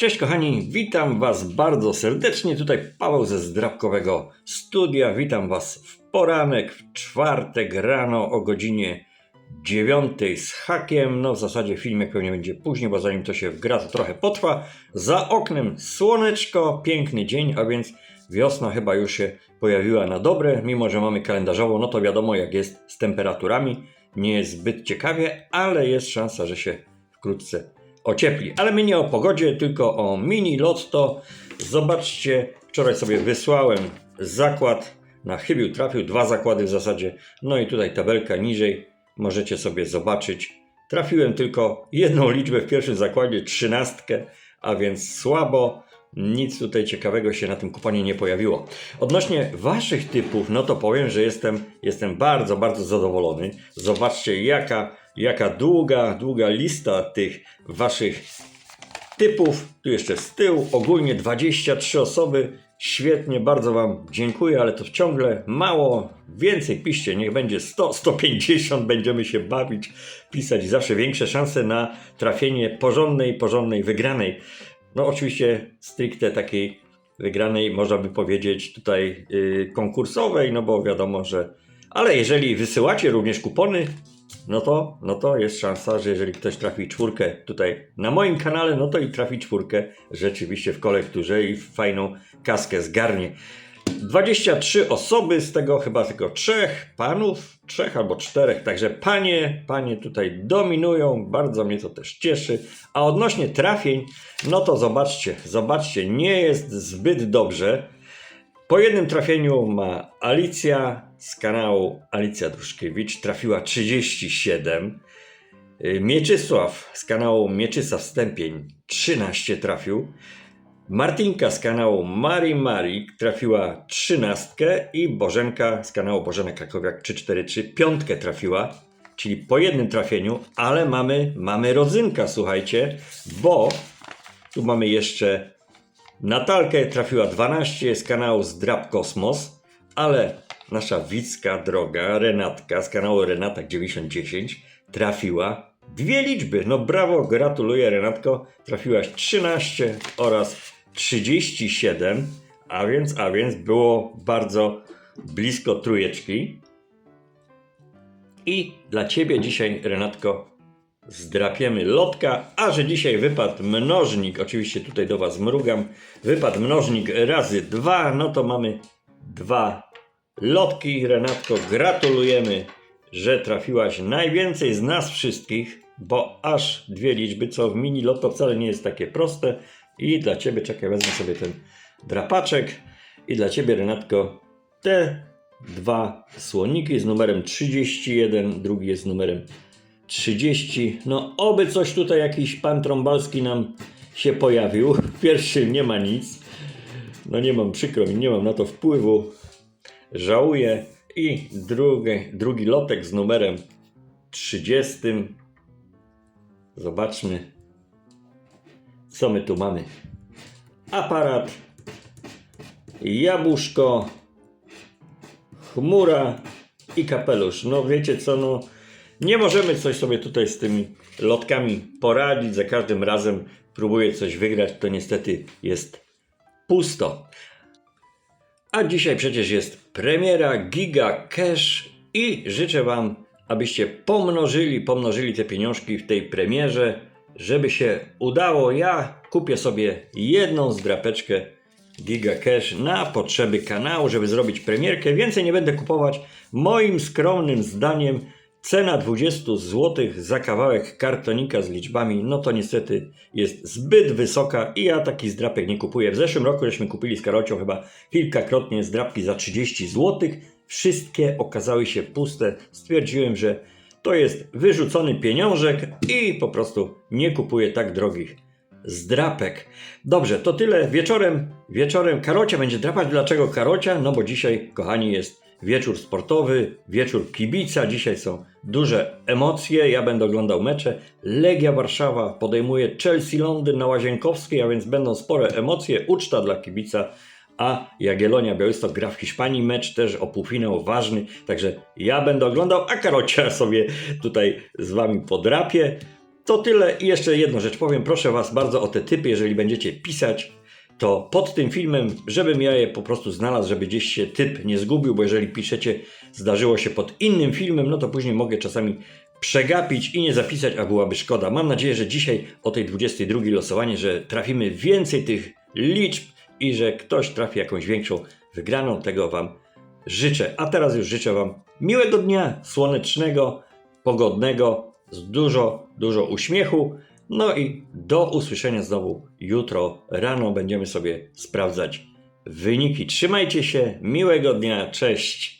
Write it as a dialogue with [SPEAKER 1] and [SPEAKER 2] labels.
[SPEAKER 1] Cześć kochani, witam Was bardzo serdecznie. Tutaj Paweł ze Zdrabkowego Studia. Witam Was w poranek, w czwartek rano o godzinie 9 z hakiem. No w zasadzie filmek pewnie będzie później, bo zanim to się wgra, to trochę potrwa. Za oknem słoneczko, piękny dzień, a więc wiosna chyba już się pojawiła na dobre. Mimo, że mamy kalendarzowo, no to wiadomo jak jest z temperaturami. Nie jest zbyt ciekawie, ale jest szansa, że się wkrótce ociepli. Ale my nie o pogodzie, tylko o mini lotto. Zobaczcie, wczoraj sobie wysłałem zakład. Na chybił trafił dwa zakłady w zasadzie. No i tutaj tabelka niżej. Możecie sobie zobaczyć. Trafiłem tylko jedną liczbę w pierwszym zakładzie, trzynastkę, a więc słabo. Nic tutaj ciekawego się na tym kuponie nie pojawiło. Odnośnie waszych typów, no to powiem, że jestem, jestem bardzo, bardzo zadowolony. Zobaczcie, jaka, jaka długa, długa lista tych waszych typów. Tu jeszcze z tyłu, ogólnie 23 osoby. Świetnie, bardzo Wam dziękuję, ale to ciągle mało. Więcej piszcie, niech będzie 100, 150, będziemy się bawić, pisać. Zawsze większe szanse na trafienie porządnej, porządnej, wygranej. No oczywiście stricte takiej wygranej, można by powiedzieć tutaj yy, konkursowej, no bo wiadomo, że... Ale jeżeli wysyłacie również kupony, no to, no to jest szansa, że jeżeli ktoś trafi czwórkę tutaj na moim kanale, no to i trafi czwórkę rzeczywiście w kolekturze i fajną kaskę zgarnie. 23 osoby, z tego chyba tylko trzech panów, trzech albo czterech, także panie, panie tutaj dominują, bardzo mnie to też cieszy. A odnośnie trafień, no to zobaczcie, zobaczcie, nie jest zbyt dobrze. Po jednym trafieniu ma Alicja z kanału Alicja Druszkiewicz, trafiła 37. Y, Mieczysław z kanału Mieczysław Stępień 13 trafił. Martinka z kanału Mari Marik trafiła 13 i Bożenka z kanału Bożena Krakowiak 343 piątkę trafiła, czyli po jednym trafieniu, ale mamy, mamy rodzynka, słuchajcie, bo tu mamy jeszcze Natalkę trafiła 12 z kanału Zdrab Kosmos, ale nasza widzka droga Renatka z kanału Renatak 9010 trafiła dwie liczby. No brawo, gratuluję Renatko. Trafiłaś 13 oraz 37, a więc, a więc było bardzo blisko trójeczki. I dla Ciebie dzisiaj, Renatko, zdrapiemy lotka, a że dzisiaj wypadł mnożnik, oczywiście tutaj do Was mrugam, wypadł mnożnik razy dwa, no to mamy dwa lotki. Renatko, gratulujemy, że trafiłaś najwięcej z nas wszystkich, bo aż dwie liczby, co w mini lotto wcale nie jest takie proste. I dla Ciebie, czekaj, wezmę sobie ten drapaczek i dla Ciebie, Renatko, te dwa słoniki z numerem 31, drugi jest z numerem 30. No, oby coś tutaj, jakiś pan Trąbalski nam się pojawił. W pierwszym nie ma nic. No nie mam, przykro mi, nie mam na to wpływu. Żałuję. I drugi, drugi lotek z numerem 30. Zobaczmy, co my tu mamy. Aparat, jabłuszko, chmura i kapelusz. No wiecie co, no nie możemy coś sobie tutaj z tymi lotkami poradzić. Za każdym razem próbuję coś wygrać, to niestety jest pusto. A dzisiaj przecież jest premiera Giga Cash i życzę Wam, abyście pomnożyli, pomnożyli te pieniążki w tej premierze, żeby się udało. Ja kupię sobie jedną zdrapeczkę Giga Cash na potrzeby kanału, żeby zrobić premierkę. Więcej nie będę kupować. Moim skromnym zdaniem cena 20 zł za kawałek kartonika z liczbami, no to niestety jest zbyt wysoka i ja taki zdrapek nie kupuję. W zeszłym roku żeśmy kupili z Karocią chyba kilkakrotnie zdrapki za 30 zł. Wszystkie okazały się puste. Stwierdziłem, że to jest wyrzucony pieniążek i po prostu nie kupuję tak drogich zdrapek. Dobrze, to tyle. Wieczorem, wieczorem Karocia będzie drapać. Dlaczego Karocia? No bo dzisiaj, kochani, jest wieczór sportowy, wieczór kibica. Dzisiaj są duże emocje. Ja będę oglądał mecze. Legia Warszawa podejmuje Chelsea Londyn na Łazienkowskiej, a więc będą spore emocje. Uczta dla kibica. A Jagiellonia Białystok gra w Hiszpanii, mecz też o półfinał ważny, także ja będę oglądał, a Karocia sobie tutaj z wami podrapie. To tyle i jeszcze jedną rzecz powiem. Proszę Was bardzo o te typy, jeżeli będziecie pisać, to pod tym filmem, żebym ja je po prostu znalazł, żeby gdzieś się typ nie zgubił, bo jeżeli piszecie, zdarzyło się pod innym filmem, no to później mogę czasami przegapić i nie zapisać, a byłaby szkoda. Mam nadzieję, że dzisiaj o tej 22 losowanie, że trafimy więcej tych liczb i że ktoś trafi jakąś większą wygraną. Tego Wam życzę. A teraz już życzę Wam miłego dnia, słonecznego, pogodnego, z dużo, dużo uśmiechu. No i do usłyszenia znowu jutro rano będziemy sobie sprawdzać wyniki. Trzymajcie się, miłego dnia, cześć.